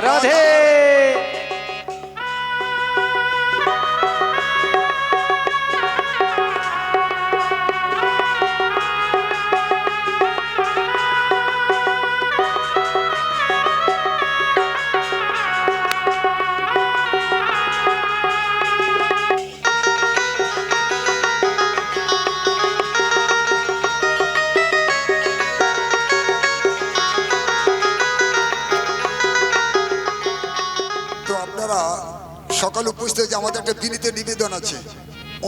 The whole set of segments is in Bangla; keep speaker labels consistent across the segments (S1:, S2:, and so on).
S1: রাধে
S2: আপনারা সকাল উপস্থিত যে আমাদের একটা বিনীত নিবেদন আছে।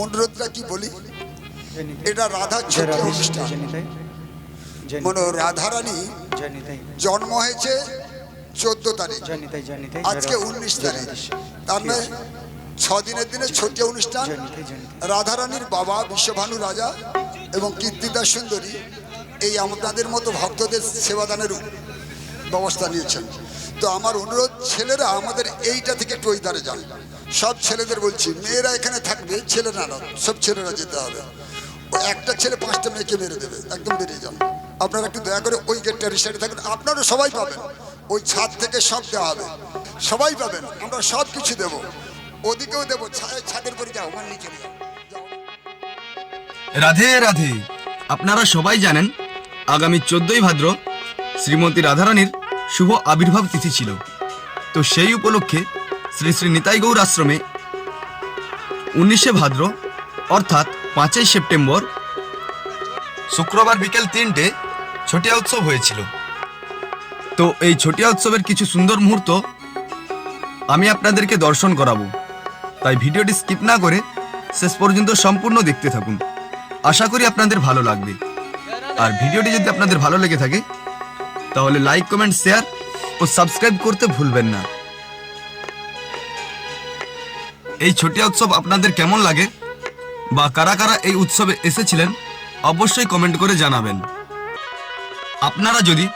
S2: অনুরোধটা কি বলি এটা রাধার ছোট অনুষ্ঠান। মনে রাধারানী জন্ম হয়েছে চোদ্দ তারিখ। আজকে উনিশ তারিখ। তার মানে ছ দিনের দিনে ছোট অনুষ্ঠান। রাধারানীর বাবা বিশ্বভানু রাজা এবং কীর্তিদা সুন্দরী এই আমাদের মতো ভক্তদের সেবাদানের ব্যবস্থা নিয়েছেন। তো আমার অনুরোধ, ছেলেরা আমাদের এইটা থেকে একটু ওই ধারে যান। সব ছেলেদের বলছি, মেয়েরা এখানে থাকবে ছেলেরা না সব ছেলেরা যেতে হবে। একটা ছেলে পাঁচটা মেয়েকে মেরে দেবে, একদম বেরিয়ে যান আপনারা একটু দয়া করে ওই গেটটার সাইডে থাকুন, আপনারা সবাই পাবেন। ওই ছাদ থেকে সব দেওয়া হবে। সবাই পাবেন, আমরা সব কিছু দেবো। ওদিকেও দেবো ছাদের পরে যাও, আমার নিচে।
S3: রাধে রাধে। আপনারা সবাই জানেন, আগামী চোদ্দই ভাদ্র শ্রীমতী রাধারানীর শুভ আবির্ভাব তিথি ছিল। তো সেই উপলক্ষে শ্রী শ্রী নিতাই গৌর আশ্রমে উনিশে ভাদ্র, অর্থাৎ পাঁচই সেপ্টেম্বর, শুক্রবার বিকেল তিনটে ছটিয়া উৎসব হয়েছিল। তো এই ছটিয়া উৎসবের কিছু সুন্দর মুহূর্ত আমি আপনাদেরকে দর্শন করাবো। তাই ভিডিওটি স্কিপ না করে শেষ পর্যন্ত সম্পূর্ণ দেখতে থাকুন। আশা করি আপনাদের ভালো লাগবে। আর ভিডিওটি যদি আপনাদের ভালো লেগে থাকে তাহলে লাইক কমেন্ট শেয়ার ও সাবস্ক্রাইব করতে ভুলবেন না। এই ছটিয়া উৎসব আপনাদের কেমন লাগে? বা কারা কারা এই উৎসবে এসেছিলেন? অবশ্যই কমেন্ট করে জানাবেন। আপনারা যদি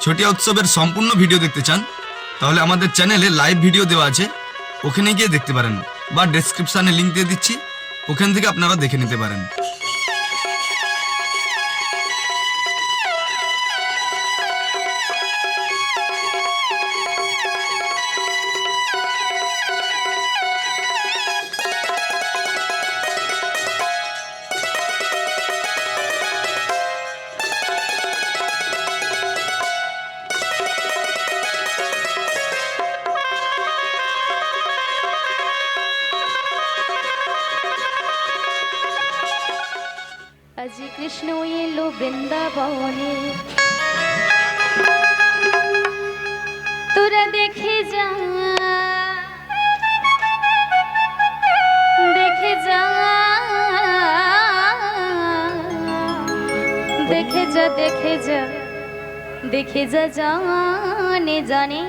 S3: ছটিয়া উৎসবের সম্পূর্ণ ভিডিও দেখতে চান, তাহলে আমাদের চ্যানেলে লাইভ ভিডিও দেওয়া আছে। ওখানে গিয়ে দেখতে পারেন। বা ডেসক্রিপশানে লিঙ্ক দিয়ে দিচ্ছি। ওখান থেকে আপনারা দেখে নিতে পারেন।
S4: বৃন্দাবনে তোরা দেখে যা। দেখে যা। দেখে যা দেখে যা। দেখে যা জানে জানে।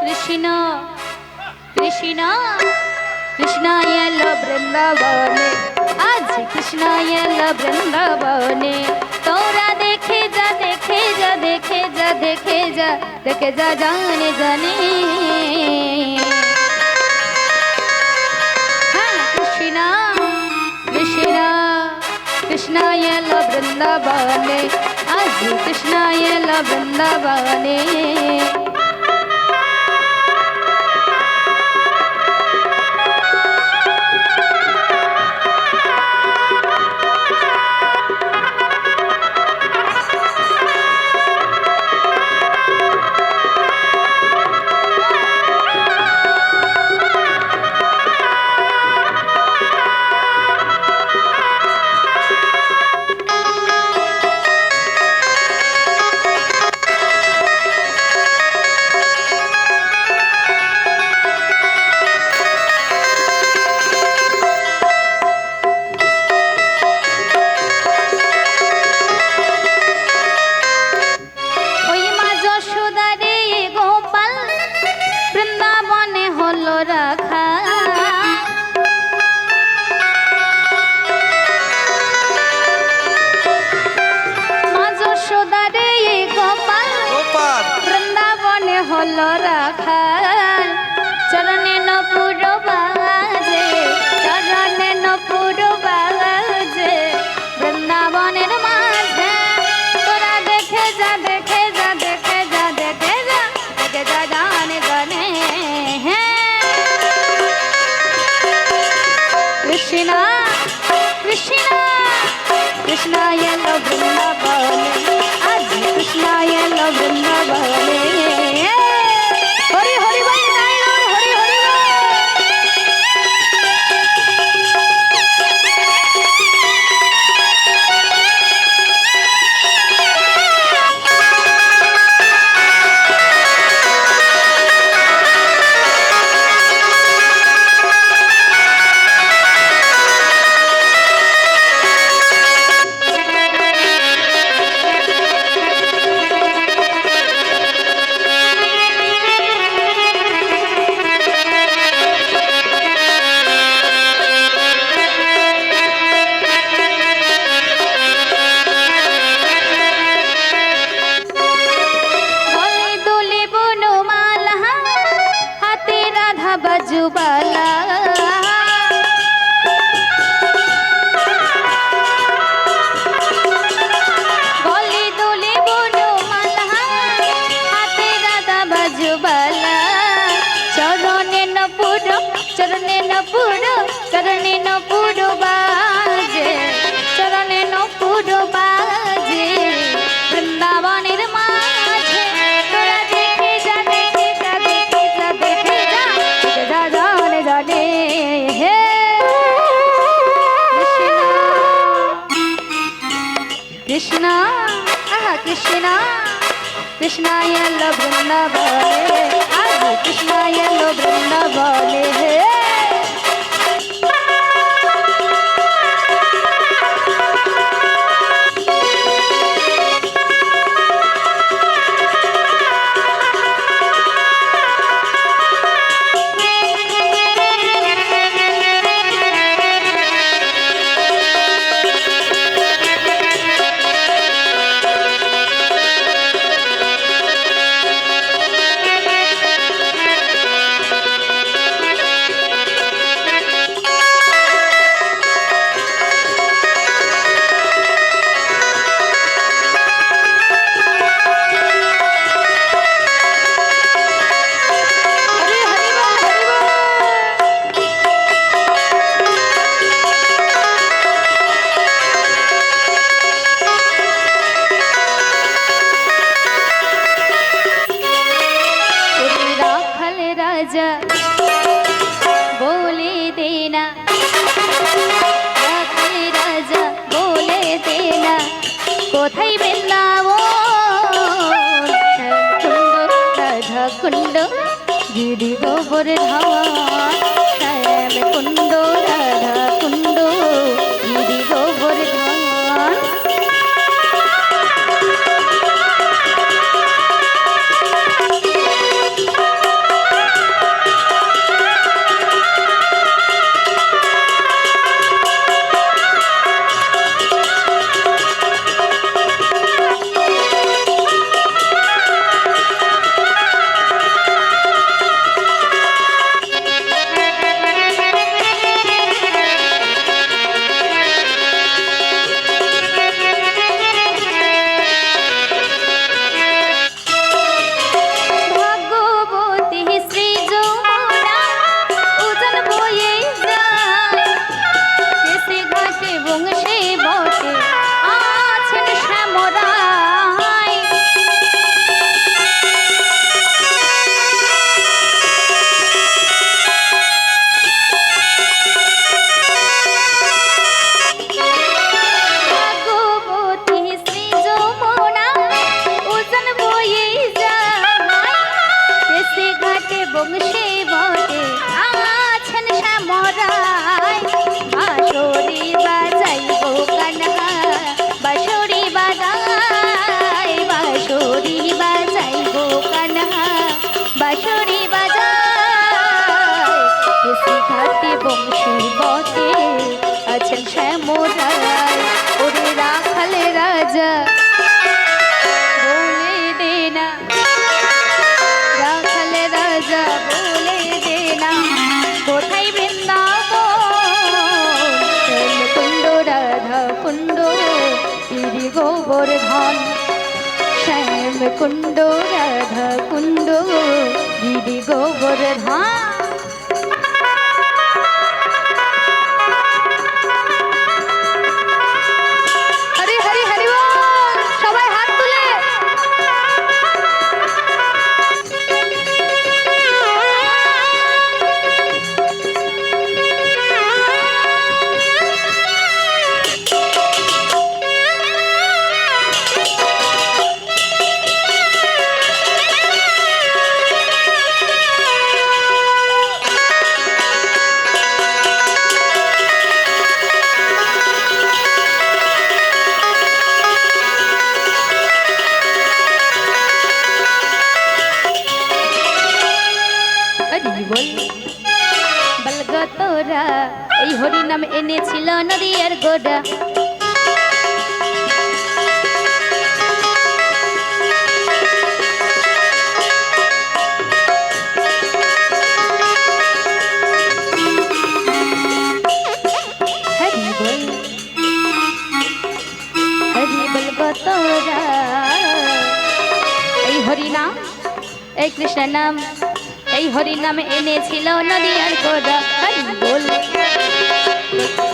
S4: কৃষ্ণ কৃষ্ণ কৃষ্ণ এলো বৃন্দাবনে। আজ কৃষ্ণ এলো বৃন্দাবনে। তোরা দেখে যা দেখে যা দেখে যা দেখে যা দেখে যা জানে জানে। হ্যাঁ কৃষ্ণ কৃষ্ণ কৃষ্ণ এলো বৃন্দাবনে। আজ কৃষ্ণ এলো বৃন্দাবনে। বৃন্দাবনে রাখা নপুর চরণে নপুর বাজে চরণে নপুর বাজে বৃন্দাবনের মাঝে তোরা দেখে যা দেখে যা দেখে যা দেখে যা যা জানে জানে হে কৃষ্ণ আহা কৃষ্ণ কৃষ্ণ এলো বৃন্দাবনে আজ কৃষ্ণ গিরি গোবর ধাম বটে, আছেন শ্যামরায়, ওরে রাখাল রাজা। বলে দেনা রাখাল রাজা, বলে দেনা কোথায় বৃন্দাবন? কুণ্ড রাধা, কুণ্ড গিরি গোবর ধন। শ্যাম কুণ্ড রাধা, কুণ্ড গিরি গোবর নাম এনেছিল নদীর গোড়া। এই কৃষ্ণ নাম এই হরি নাম এনেছিল নদীয়ার গোড়া। Thank you.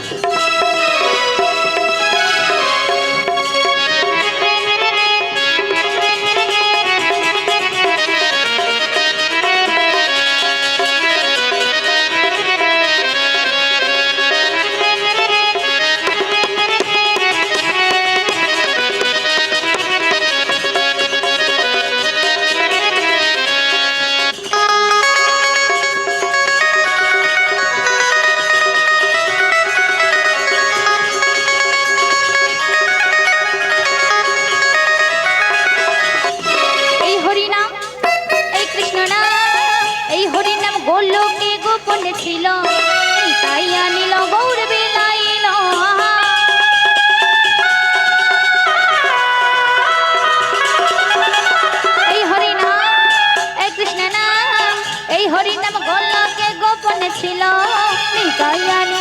S4: তাই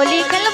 S4: होली कल